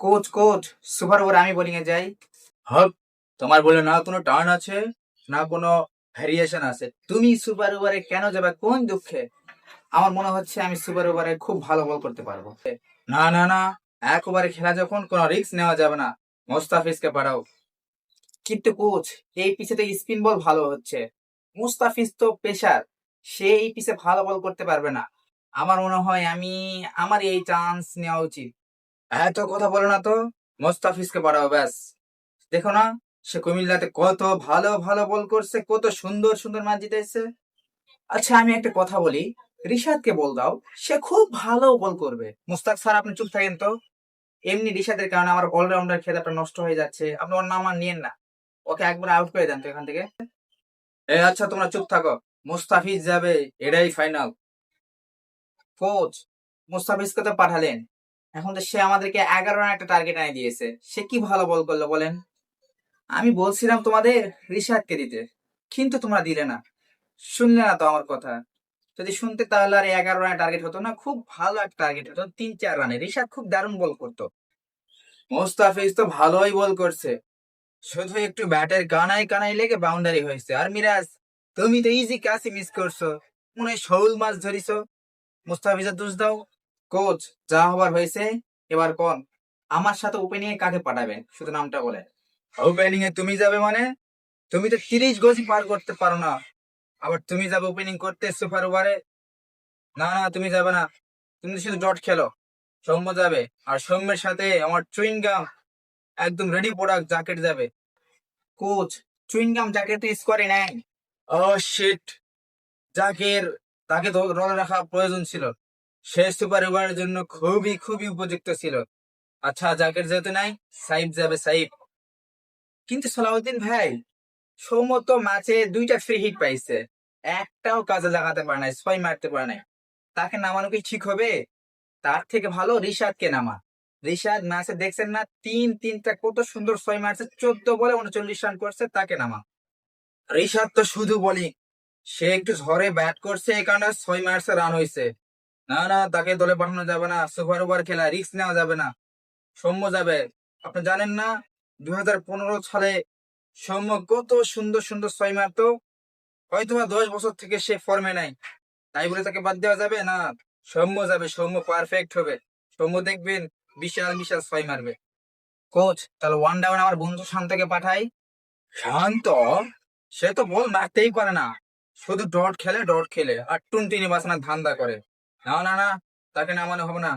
Coach coach super over আমি bowling এ যাই। হক। তোমার বলে না কোনো টার্ন আছে না কোনো ভ্যারিয়েশন আছে। তুমি সুপার ওভারে কেন যাবে? কোন দুঃখে? আমার মনে হচ্ছে আমি সুপার ওভারে খুব ভালো বল করতে পারব। না না না এক ওভারে খেলা যখন কোনো রিস্ক নেওয়া যাবে না। মোস্তাফিজকে পাঠাও। কিন্তু কোচ এই পিছে তো স্পিন বল ভালো হচ্ছে। মুস্তাফিজ তো পেশার সে এই পিছে ভালো বল করতে পারবে না। আমার মনে হয় আমি আমার এই চান্স নেওয়া উচিত। এত কথা বলো না তো? মোস্তাফিজকে পাঠাও ব্যাস। দেখো না, সে কুমিল্লাতে কত ভালো ভালো বল করছে, কত সুন্দর সুন্দর ম্যাচ জিতেছে। আচ্ছা আমি একটা কথা বলি। রিশাদকে বল দাও, সে খুব ভালো বল করবে। মুস্তাক স্যার, আপনি চুপ থাকেন তো। এমনি রিশাদের কারণে আমার অলরাউন্ডার খেলাটা নষ্ট হয়ে যাচ্ছে। আপনি ওর নাম আর নিয়েন না। ওকে একবার আউট করে দেন তো এখান থেকে। এ আচ্ছা তোমরা চুপ থাকো। মুস্তাফিজ যাবে, এটাই ফাইনাল কোচ, মুস্তাফিজকে তো পাঠালেন। এখন তো সে আমাদেরকে এগারো রান একটা টার্গেট এনে দিয়েছে। সে কি ভালো বল করল বলেন? আমি বলছিলাম তোমাদের রিশাদকে দিতে, কিন্তু তোমরা দিলে না। শুনলে না তো আমার কথা। যদি শুনতে তাহলে আর এগারো রানের টার্গেট হতো না, খুব ভালো একটা টার্গেট হতো তিন চার রানে। রিশাদ খুব দারুণ বল করতো। মোস্তাফিজ তো ভালোই বল করছে। শুধু একটু ব্যাটের কানায় কানায় লেগে বাউন্ডারি হয়েছে। আর মিরাজ, তুমি তো ইজি কাছে মিস করছ। মনে হয় শৌল মাছ ধরিছো। মুস্তাফিজের দোষ দাও। কোচ যা হবার হয়েছে এবার কোন আমার সাথে ওপেনিং এ কাকে পাঠাবেন? শুধু নামটা বলে। ওপেনিং এ তুমি যাবে মানে? তুমি তো তিরিশ গজি পার করতে পারো না। আবার তুমি যাবে ওপেনিং করতে সুপার ওভারে না না তুমি যাবে না। তুমি শুধু ডট খেলো। সৌম্য যাবে। আর সৌম্যের সাথে আমার চুইং গাম একদম রেডি প্রোডাক্ট জ্যাকেট যাবে। কোচ চুইংগাম যাকে তো স্কোয়ারে নেয়। ও শিট জাকের তাকে তো রলে রাখা প্রয়োজন ছিল। সে সুপার ওভারের জন্য খুবই খুবই উপযুক্ত ছিল। আচ্ছা জাকের যেহেতু নাই সাইব যাবে সাইব কিন্তু সালাউদ্দিন ভাই, সৌম্য তো দুইটা ফ্রি হিট পাইছে। একটাও কাজে লাগাতে পারে নাই ছয় মারতে পারে নাই। তাকে নামানো কি ঠিক হবে? তার থেকে ভালো রিশাদকে নামা। রিশাদ ম্যাচে দেখছেন না, তিন, তিনটা কত সুন্দর ছয় মারছে, চোদ্দ বলে উনচল্লিশ রান করছে, তাকে নামা। ঋষাদ তো শুধু বলি, সে একটু ঝড়ে ব্যাট করছে, এই কারণে ছয় মার্চে রান হয়েছে না না, তাকে দলে পাঠানো যাবে না। সুপার ওভার খেলা, রিস্ক নেওয়া যাবে না। সৌম্য যাবে। আপনি জানেন না, দুই হাজার পনেরো সালে সৌম্য কত সুন্দর সুন্দর ছয় মারতো। হয়তো বা দশ বছর থেকে সে ফর্মে নাই। তাই বলে তাকে বাদ দেওয়া যাবে? না, সৌম্য যাবে। সৌম্য পারফেক্ট হবে। সৌম্য দেখবেন বিশাল বিশাল ছয় মারবে। কোচ, তাহলে ওয়ান ডাউন আমার বন্ধু শান্তকে পাঠাই। শান্ত? সে তো বল মারতেই পারে না। শুধু ডট খেলে ডট খেলে। আর টুনটুনি বাসনা ধান্দা করে। না না না, তাকে নামানো হবে না।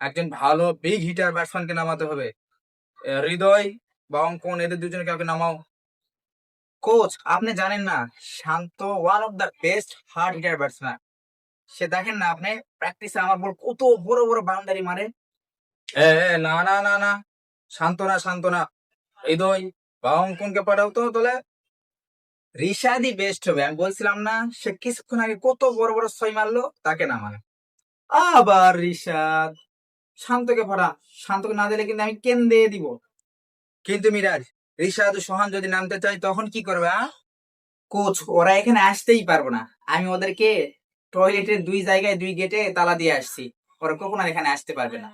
একজন ভালো বিগ হিটার ব্যাটসম্যানকে নামাতে হবে। হৃদয় বা অঙ্কন, এদের দুজনে কাউকে নামাও। কোচ আপনি জানেন না, Shanto one of the best hard hitter batsman সে দেখেন না, আপনি প্র্যাকটিসে আমার বল কত বড় বড় বাউন্ডারি মারে। এ না না না না, শান্ত না শান্ত না। হৃদয় বা অঙ্কনকে পাঠাও তো তোলে রিশাদই বেস্ট হবে, আমি বলছিলাম না, সে কিছুক্ষণ আগে কত বড় বড় ছয় মারলো, তাকে নামায়। আবার রিশাদ। শান্তকে ভরা শান্তকে না দিলে কিন্তু আমি কেন দিয়ে দিব? কিন্তু মিরাজ ঋষাদ ও সোহান যদি নামতে চাই তখন কি করবে কোচ, ওরা এখানে আসতেই পারব না। আমি ওদেরকে টয়লেটের দুই জায়গায় দুই গেটে তালা দিয়ে আসছি। ওরা কখন এখানে আসতে পারবে না।